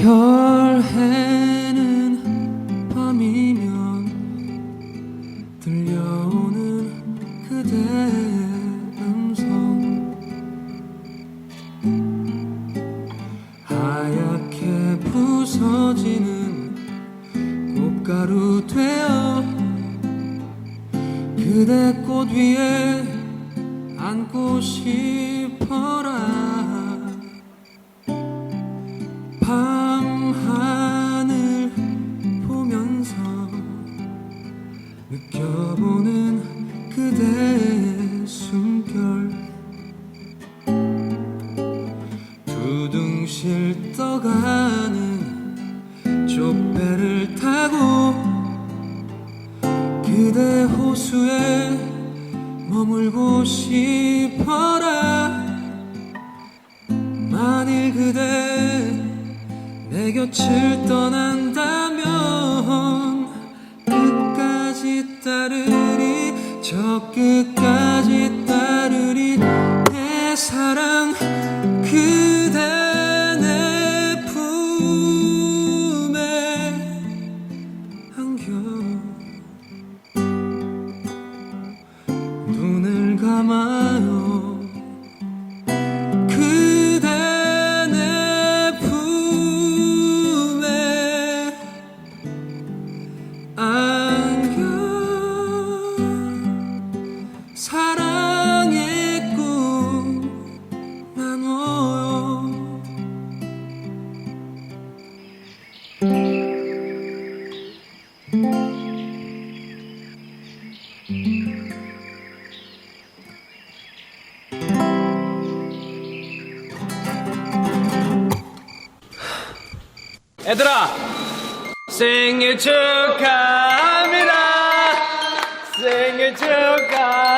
별 해는 밤이면 들려오는 그대의 음성. 하얗게 부서지는 꽃가루 되어 그대 꽃 위에 앉고 싶어 느껴보는 그대의 숨결. 두둥실 떠가는 족배를 타고 그대 호수에 머물고 싶어라. 만일 그대 내 곁을 떠난다 따르리 저 끝까지 따르리 내 사랑 그대 내 품에 안겨. 눈을 감아요. 그대 내 품에 얘들아 생일 축하합니다. 생일 축하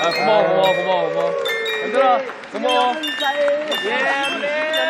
아 고마워 고마워 고마워 고마워. 얘들아 고마워. 예 그래